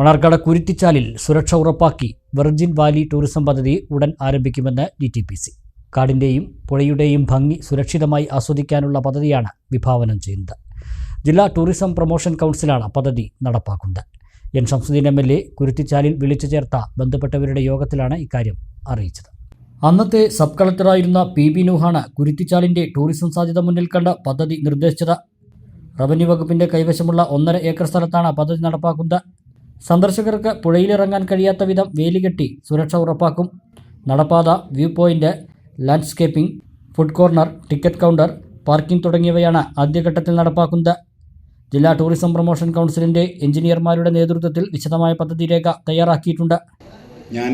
മണർക്കാട് കുരുത്തിച്ചാലിൽ സുരക്ഷ ഉറപ്പാക്കി virgin Valley tourism പദ്ധതി ഉടൻ ആരംഭിക്കുമെന്ന് ഡി ടി പി സി. കാടിന്റെയും പുഴയുടെയും ഭംഗി സുരക്ഷിതമായി ആസ്വദിക്കാനുള്ള പദ്ധതിയാണ് വിഭാവനം ചെയ്യുന്നത്. ജില്ലാ ടൂറിസം പ്രൊമോഷൻ കൗൺസിലാണ് പദ്ധതി നടപ്പാക്കുന്നത്. N Shamsuddin M L A കുരുത്തിച്ചാലിൽ വിളിച്ചു ചേർത്ത ബന്ധപ്പെട്ടവരുടെ യോഗത്തിലാണ് ഇക്കാര്യം അറിയിച്ചത്. അന്നത്തെ സബ് കളക്ടറായിരുന്ന പി ബി നൂഹാണ് കുരുത്തിച്ചാലിന്റെ ടൂറിസം സാധ്യത മുന്നിൽ കണ്ട് പദ്ധതി നിർദ്ദേശിച്ചത്. റവന്യൂ വകുപ്പിന്റെ കൈവശമുള്ള ഒന്നര ഏക്കർ സ്ഥലത്താണ് പദ്ധതി നടപ്പാക്കുന്നത്. സന്ദർശകർക്ക് പുഴയിലിറങ്ങാൻ കഴിയാത്ത വിധം വേലികെട്ടി സുരക്ഷ ഉറപ്പാക്കും. നടപ്പാത view point landscaping food corner ticket counter parking തുടങ്ങിയവയാണ് ആദ്യഘട്ടത്തിൽ നടപ്പാക്കുന്നത്. ജില്ലാ ടൂറിസം പ്രൊമോഷൻ കൗൺസിലിന്റെ എഞ്ചിനീയർമാരുടെ നേതൃത്വത്തിൽ വിശദമായ പദ്ധതി രേഖ തയ്യാറാക്കിയിട്ടുണ്ട്. ഞാൻ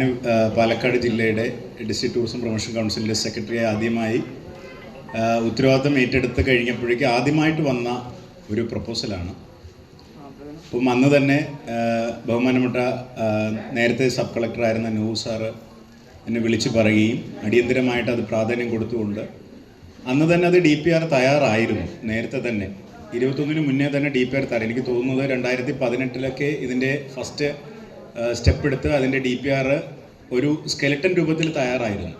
പാലക്കാട് ജില്ലയുടെ ഡിസ്ട്രിക്ട് ടൂറിസം പ്രൊമോഷൻ കൗൺസിലിന്റെ സെക്രട്ടറി ആദ്യമായി ഉത്തരവാദിത്തം ഏറ്റെടുത്ത് കഴിഞ്ഞപ്പോഴേക്ക് ആദ്യമായിട്ട് വന്ന ഒരു പ്രപ്പോസലാണ് അപ്പം അന്ന് തന്നെ ബഹുമാനപ്പെട്ട നേരത്തെ സബ് കളക്ടറായിരുന്ന നൂ സാറ് എന്നെ വിളിച്ച് പറയുകയും അടിയന്തിരമായിട്ട് അത് പ്രാധാന്യം കൊടുത്തുകൊണ്ട് അന്ന് തന്നെ അത് ഡി പി ആർ തയ്യാറായിരുന്നു നേരത്തെ തന്നെ. ഇരുപത്തൊന്നിന് മുന്നേ തന്നെ ഡി പി ആർ തയ്യാറായി. എനിക്ക് തോന്നുന്നത് രണ്ടായിരത്തി പതിനെട്ടിലൊക്കെ ഇതിന്റെ ഫസ്റ്റ് സ്റ്റെപ്പ് എടുത്ത് അതിന്റെ ഡി പി ആർ ഒരു സ്കെലട്ടൻ രൂപത്തിൽ തയ്യാറായിരുന്നു.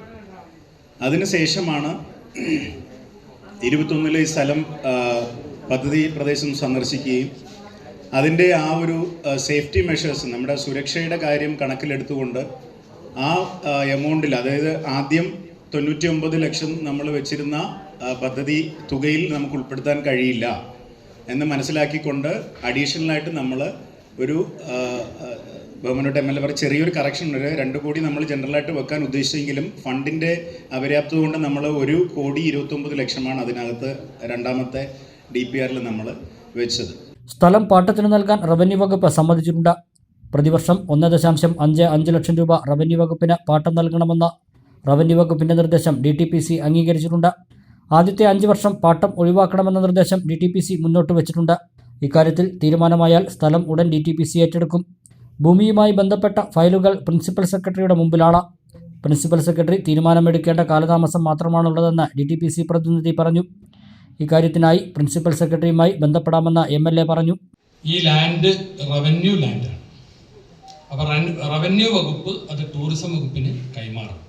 അതിനുശേഷമാണ് ഇരുപത്തൊന്നിലെ ഈ സ്ഥലം പദ്ധതി പ്രദേശം സന്ദർശിക്കുകയും അതിന്റെ ആ ഒരു സേഫ്റ്റി മെഷേഴ്സ് നമ്മുടെ സുരക്ഷയുടെ കാര്യം കണക്കിലെടുത്തുകൊണ്ട് ആ എമൗണ്ടിൽ അതായത് ആദ്യം തൊണ്ണൂറ്റി ഒമ്പത് ലക്ഷം നമ്മൾ വെച്ചിരുന്ന പദ്ധതി തുകയിൽ നമുക്ക് ഉൾപ്പെടുത്താൻ കഴിയില്ല എന്ന് മനസ്സിലാക്കിക്കൊണ്ട് അഡീഷണലായിട്ട് നമ്മൾ ഒരു ഗവൺമെന്റോട്ട് എം എൽ എ പറഞ്ഞ ചെറിയൊരു കറക്ഷൻ ഒരു രണ്ട് കോടി നമ്മൾ ജനറലായിട്ട് വെക്കാൻ ഉദ്ദേശിച്ചെങ്കിലും ഫണ്ടിന്റെ അപര്യാപ്തത കൊണ്ട് നമ്മൾ ഒരു കോടി ഇരുപത്തൊമ്പത് ലക്ഷമാണ് അതിനകത്ത് രണ്ടാമത്തെ ഡി പി ആറിൽ നമ്മൾ വെച്ചത്. സ്ഥലം പാട്ടത്തിന് നൽകാൻ റവന്യൂ വകുപ്പ് സമ്മതിച്ചിട്ടുണ്ട്. പ്രതിവർഷം ഒന്ന് ദശാംശം അഞ്ച് അഞ്ച് ലക്ഷം രൂപ റവന്യൂ വകുപ്പിന് പാട്ടം നൽകണമെന്ന റവന്യൂ വകുപ്പിന്റെ നിർദ്ദേശം ഡി ടി പി സി അംഗീകരിച്ചിട്ടുണ്ട്. ആദ്യത്തെ അഞ്ച് വർഷം പാട്ടം ഒഴിവാക്കണമെന്ന നിർദ്ദേശം ഡി ടി പി സി മുന്നോട്ട് വെച്ചിട്ടുണ്ട്. ഇക്കാര്യത്തിൽ തീരുമാനമായാൽ സ്ഥലം ഉടൻ ഡി ടി പി സി ഏറ്റെടുക്കും. ഭൂമിയുമായി ബന്ധപ്പെട്ട ഫയലുകൾ പ്രിൻസിപ്പൽ സെക്രട്ടറിയുടെ മുമ്പിലാണ്. പ്രിൻസിപ്പൽ സെക്രട്ടറി തീരുമാനമെടുക്കേണ്ട കാലതാമസം മാത്രമാണുള്ളതെന്ന് ഡി ടി പി സി പ്രതിനിധി പറഞ്ഞു. ഇക്കാര്യത്തിനായി പ്രിൻസിപ്പൽ സെക്രട്ടറിയുമായി ബന്ധപ്പെടാമെന്ന് എം എൽ എ പറഞ്ഞു. ഈ ലാൻഡ് റവന്യൂ ലാൻഡാണ്. അപ്പോൾ റവന്യൂ വകുപ്പ് അത് ടൂറിസം വകുപ്പിന് കൈമാറും.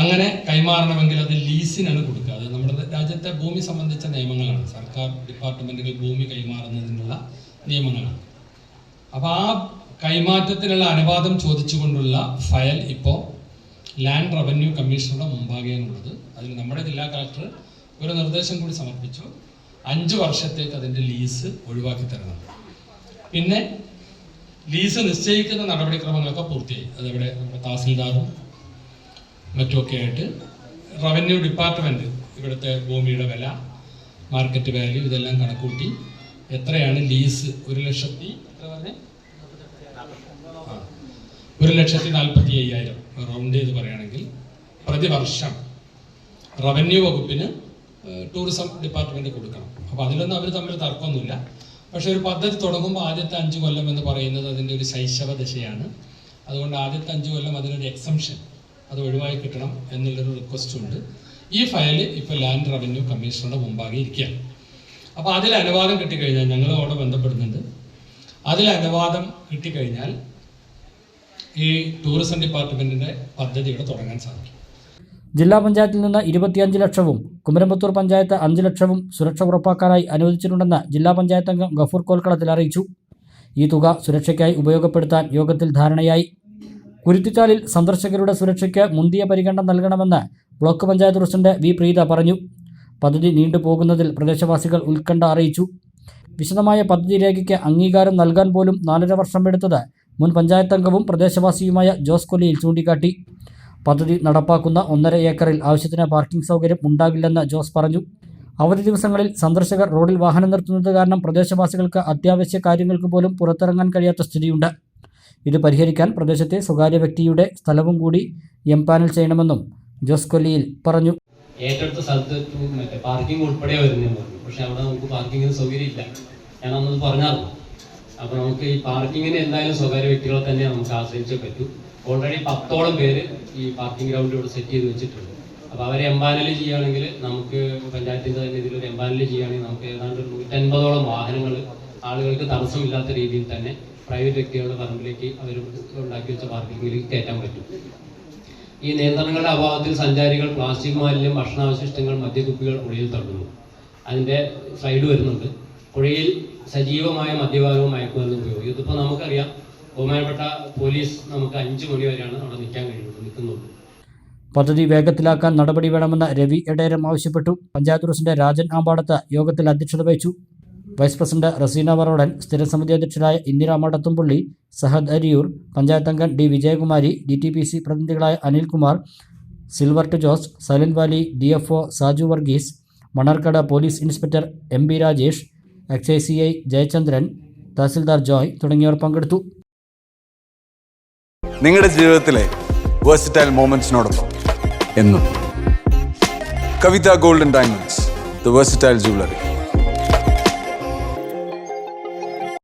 അങ്ങനെ കൈമാറണമെങ്കിൽ അത് ലീസിനാണ് കൊടുക്കുക. അത് നമ്മുടെ രാജ്യത്തെ ഭൂമി സംബന്ധിച്ച നിയമങ്ങളാണ്. സർക്കാർ ഡിപ്പാർട്ട്മെന്റുകൾ ഭൂമി കൈമാറുന്നതിനുള്ള നിയമങ്ങളാണ്. അപ്പോൾ ആ കൈമാറ്റത്തിനുള്ള അനുവാദം ചോദിച്ചുകൊണ്ടുള്ള ഫയൽ ഇപ്പോൾ ലാൻഡ് റവന്യൂ കമ്മീഷണറുടെ മുമ്പാകെയാണുള്ളത്. അതിൽ നമ്മുടെ ജില്ലാ കളക്ടർ ഒരു നിർദ്ദേശം കൂടി സമർപ്പിച്ചു. അഞ്ച് വർഷത്തേക്ക് അതിന്റെ ലീസ് ഒഴിവാക്കി തരണം. പിന്നെ ലീസ് നിശ്ചയിക്കുന്ന നടപടിക്രമങ്ങളൊക്കെ പൂർത്തിയായി. അതവിടെ നമ്മുടെ തഹസിൽദാറും മറ്റുമൊക്കെ ആയിട്ട് റവന്യൂ ഡിപ്പാർട്ട്മെന്റ് ഇവിടുത്തെ ഭൂമിയുടെ വില മാർക്കറ്റ് വാല്യൂ ഇതെല്ലാം കണക്കൂട്ടി എത്രയാണ് ലീസ് ഒരു ലക്ഷത്തി എത്ര. ഒരു ലക്ഷത്തി നാൽപ്പത്തി അയ്യായിരം. റൗണ്ട് ചെയ്ത് പറയുകയാണെങ്കിൽ പ്രതിവർഷം റവന്യൂ വകുപ്പിന് ടൂറിസം ഡിപ്പാർട്ട്മെന്റ് കൊടുക്കണം. അപ്പോൾ അതിലൊന്നും അവർ തമ്മിൽ തർക്കമൊന്നുമില്ല. പക്ഷേ ഒരു പദ്ധതി തുടങ്ങുമ്പോൾ ആദ്യത്തെ അഞ്ച് കൊല്ലം എന്ന് പറയുന്നത് അതിന്റെ ഒരു ശൈശവ ദശയാണ്. അതുകൊണ്ട് ആദ്യത്തെ അഞ്ച് കൊല്ലം അതിനൊരു എക്സംഷൻ അത് ഒഴിവായി കിട്ടണം എന്നുള്ളൊരു റിക്വസ്റ്റ് ഉണ്ട്. ഈ ഫയൽ ഇപ്പോൾ ലാൻഡ് റവന്യൂ കമ്മീഷണറുടെ മുമ്പാകെ ഇരിക്കുകയാണ്. അപ്പോൾ അതിൽ അനുവാദം കിട്ടിക്കഴിഞ്ഞാൽ ഞങ്ങൾ അവിടെ ബന്ധപ്പെടുന്നുണ്ട്. അതിൽ അനുവാദം കിട്ടിക്കഴിഞ്ഞാൽ ഈ ടൂറിസം ഡിപ്പാർട്ട്മെന്റിന്റെ പദ്ധതി ഇവിടെ തുടങ്ങാൻ സാധിക്കും. ജില്ലാ പഞ്ചായത്തിൽ നിന്ന് ഇരുപത്തിയഞ്ച് ലക്ഷവും കുമരമ്പത്തൂർ പഞ്ചായത്ത് അഞ്ച് ലക്ഷവും സുരക്ഷ ഉറപ്പാക്കാനായി അനുവദിച്ചിട്ടുണ്ടെന്ന് ജില്ലാ പഞ്ചായത്ത് അംഗം ഗഫൂർ കോൽക്കളത്തിൽ അറിയിച്ചു. ഈ തുക സുരക്ഷയ്ക്കായി ഉപയോഗപ്പെടുത്താൻ യോഗത്തിൽ ധാരണയായി. കുരുത്തിച്ചാലിൽ സന്ദർശകരുടെ സുരക്ഷയ്ക്ക് മുന്തിയ പരിഗണന നൽകണമെന്ന് block panchayat president V Preetha പറഞ്ഞു. പദ്ധതി നീണ്ടുപോകുന്നതിൽ പ്രദേശവാസികൾ ഉത്കണ്ഠ അറിയിച്ചു. വിശദമായ പദ്ധതി രേഖയ്ക്ക് അംഗീകാരം നൽകാൻ പോലും നാലര വർഷം എടുത്തത് മുൻ പഞ്ചായത്തംഗവും പ്രദേശവാസിയുമായ ജോസ് കൊല്ലിയിൽ ചൂണ്ടിക്കാട്ടി. പദ്ധതി നടപ്പാക്കുന്ന ഒന്നര ഏക്കറിൽ ആവശ്യത്തിന് പാർക്കിംഗ് സൗകര്യം ഉണ്ടാകില്ലെന്ന് ജോസ് പറഞ്ഞു. അവധി ദിവസങ്ങളിൽ സന്ദർശകർ റോഡിൽ വാഹനം നിർത്തുന്നത് കാരണം പ്രദേശവാസികൾക്ക് അത്യാവശ്യ കാര്യങ്ങൾക്ക് പോലും പുറത്തിറങ്ങാൻ കഴിയാത്ത സ്ഥിതിയുണ്ട്. ഇത് പരിഹരിക്കാൻ പ്രദേശത്തെ സ്വകാര്യ വ്യക്തിയുടെ സ്ഥലവും കൂടി എം പാനൽ ചെയ്യണമെന്നും ജോസ് കൊല്ലിയിൽ പറഞ്ഞു. ഏറ്റെടുത്ത സ്ഥലത്ത് മറ്റേ പാർക്കിംഗ് ഉൾപ്പെടെ വരുന്നതെന്ന് പക്ഷെ അവിടെ നമുക്ക് പാർക്കിങ്ങിന് സൗകര്യം ഇല്ല ഞാൻ അന്നത് പറഞ്ഞായിരുന്നു. അപ്പൊ നമുക്ക് ഈ പാർക്കിങ്ങിന് എന്തായാലും സ്വകാര്യ വ്യക്തികളെ തന്നെ നമുക്ക് ആശ്രയിച്ചേ പറ്റൂ. ഓൾറെഡി പത്തോളം പേര് ഈ പാർക്കിംഗ് ഗ്രൗണ്ട് ഇവിടെ സെറ്റ് ചെയ്ത് വെച്ചിട്ടുണ്ട്. അപ്പൊ അവരെ എംപാനൽ ചെയ്യുകയാണെങ്കിൽ നമുക്ക് പഞ്ചായത്തിന്റെ തന്നെ ഇതിലൊരു എംപാനൽ ചെയ്യുകയാണെങ്കിൽ നമുക്ക് ഏതാണ്ട് ഒരു നൂറ്റൻപതോളം വാഹനങ്ങൾ ആളുകൾക്ക് തടസ്സമില്ലാത്ത രീതിയിൽ തന്നെ പ്രൈവറ്റ് വ്യക്തികളുടെ പറമ്പിലേക്ക് അവർ ഉണ്ടാക്കി വെച്ച പാർക്കിങ്ങിലേക്ക് കയറ്റാൻ പറ്റും. ഈ നിയന്ത്രണങ്ങളുടെ അഭാവത്തിൽ സഞ്ചാരികൾ പ്ലാസ്റ്റിക് മാലിന്യം ഭക്ഷണാവശിഷ്ടങ്ങൾ മദ്യക്കുപ്പികൾ പുഴയിൽ തള്ളുന്നു. അതിന്റെ സ്ലൈഡ് വരുന്നുണ്ട്. പുഴയിൽ സജീവമായ മദ്യപാനവും മയക്കുമരുന്നും ഉപയോഗിക്കും ഇതിപ്പോൾ നമുക്കറിയാം ബഹുമാനപ്പെട്ട പോലീസ് നമുക്ക് അഞ്ച് മണി വരെയാണ് അവിടെ നിൽക്കാൻ കഴിയുന്നത് നിൽക്കുന്നുള്ളൂ പദ്ധതി വേഗത്തിലാക്കാൻ നടപടി വേണമെന്ന് രവി എടേരം ആവശ്യപ്പെട്ടു. പഞ്ചായത്ത് പ്രസിഡന്റ് രാജൻ ആമ്പാടത്ത് യോഗത്തിൽ അധ്യക്ഷത വഹിച്ചു. വൈസ് പ്രസിഡന്റ് റസീന വറോടൻ സ്ഥിരസമിതി അധ്യക്ഷരായ ഇന്ദിര മടത്തുംപള്ളി സഹദ് അരിയൂർ പഞ്ചായത്ത് അംഗം D Vijayakumari D T P C പ്രതിനിധികളായ Anilkumar Silvert Jose Silent Valley D F O Saju Varghese Manarkkad police inspector M B Rajesh excise C I Jayachandran tahsildar Joy തുടങ്ങിയവർ പങ്കെടുത്തു. നിങ്ങളുടെ ജീവിതത്തിലെ വേഴ്സിറ്റൈൽ മോമെന്റ്സിനോടൊപ്പം എന്നും. Kavitha golden diamonds the versatile jewellery